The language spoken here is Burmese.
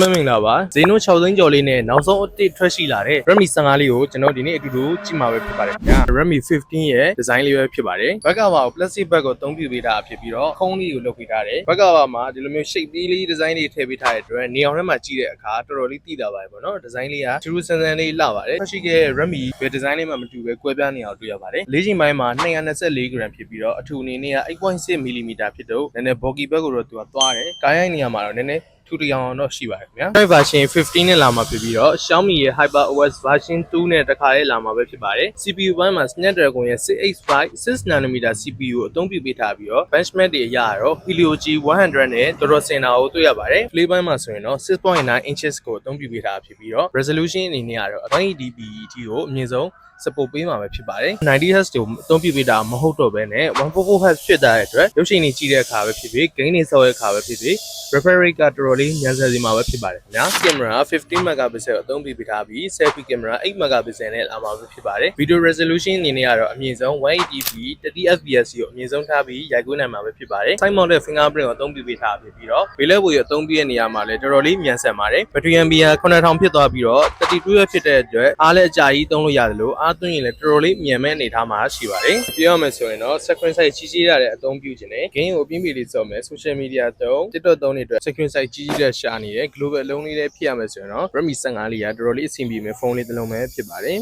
မင်္ဂလာပါဇင်းတို့6သိန်းကျော်လေးနဲ့နောက်ဆုံးအတစ်ထွက်ရှိလာတဲ့ Redmi 15လေးကိုကျွန်တော်ဒီနေ့အတူတူကြည့်မှာပဲဖြစ်ပါတယ်ခင်ဗျာ Redmi 15ရဲ့ design လေးပဲဖြစ်ပါတယ်ဘက်ကပါကို plastic bag ကိုအသုံးပြုပေးတာဖြစ်ပြီးတော့ခုံးလေးကိုလုပ်ပေးထားတယ်ဘက်ကပါမှာဒီလိုမျိုး shape သေးလေး design လေးထည့်ပေးထားတဲ့အတွက်နေအောင်ထဲမှာကြည့်တဲ့အခါတော်တော်လေးသိတာပါတယ်ပေါ့နော် design လေးကထူးထူးဆန်းဆန်းလေးလှပါတယ်ထွက်ရှိခဲ့တဲ့ Redmi ဘယ် design လေးမှမတူပဲကွဲပြားနေအောင်တွေ့ရပါတယ်လေးချိန်ပိုင်းမှာ224 gram ဖြစ်ပြီးတော့အထူအနေနဲ့က8.6 mm ဖြစ်တော့နည်းနည်း bulky bag ကိုတော့သူကသွားတယ်ကားရိုက်နေရာမှာတော့နည်းနည်း ထူတရောင်အောင်တော့ရှိပါတယ်ခင်ဗျာ Android version 15နဲ့လာမှာဖြစ်ပြီးတော့ Xiaomi ရဲ့ HyperOS version 2နဲ့တခါလေးလာမှာပဲဖြစ်ပါတယ် CPU ဘိုင်းမှာ Snapdragon ရဲ့685 6nm CPU ကိုအသုံးပြုပေးထားပြီးတော့ benchmark တွေအရတော့ Helio G100 နဲ့တော်တော်စင်တာကိုတွေ့ရပါတယ် Play ဘိုင်းမှာဆိုရင်တော့6.9 inches ကိုအသုံးပြုပေးထားဖြစ်ပြီးတော့ resolution အနေနဲ့ကတော့ 20dp အထိကိုအမြင့်ဆုံး support ပေးမှာပဲဖြစ်ပါတယ် 90Hz ကိုအသုံးပြုပေးတာမဟုတ်တော့ဘဲနဲ့ 144Hz ဖြစ်တဲ့အတွက်ရုပ်ရှင်တွေကြည့်တဲ့အခါပဲဖြစ်ဖြစ် game တွေဆောက်တဲ့အခါပဲဖြစ်ဖြစ် refresh rate ကတော်တော်လေးမြန်ဆန်စီမှာပဲဖြစ်ပါတယ်ခင်ဗျာ camera 15 megapixel ကိုအသုံးပြုပေးထားပြီး selfie camera 8 megapixel နဲ့လာမှာပဲဖြစ်ပါတယ် video resolution အနေနဲ့ကတော့အမြင့်ဆုံး 180p 30 fps ကိုအမြင့်ဆုံးထားပြီးရိုက်ကူးနိုင်မှာပဲဖြစ်ပါတယ် side mounted fingerprint ကိုအသုံးပြုပေးထားပြီးတော့ဘေးလက်ဘူကိုအသုံးပြုတဲ့နေရာမှာလည်းတော်တော်လေးမြန်ဆန်ပါတယ် battery ampere 9000ဖြစ်သွားပြီးတော့32 watt ဖြစ်တဲ့အတွက်အားလည်းအကြာကြီးသုံးလို့ရတယ်လို့အားသွင်းရင်လည်းတော်တော်လေးမြန်မဲ့အနေထားမှာရှိပါတယ်ပြောရမယ်ဆိုရင်တော့ screen size ကြီးကြီးရတဲ့အသုံးပြုခြင်းနဲ့ game ကိုအပြင်းပြေလေးစော်မယ် social media သုံး TikTok သုံးနေတဲ့ screen size ကြီးကြီးတဲ့ရှာနေတဲ့ global အလုံးလေးလေးဖြစ်ရမယ်ဆိုရင်တော့ Redmi 15လေးကတော်တော်လေးအဆင်ပြေမယ်ဖုန်းလေးတစ်လုံးပဲဖြစ်ပါတယ်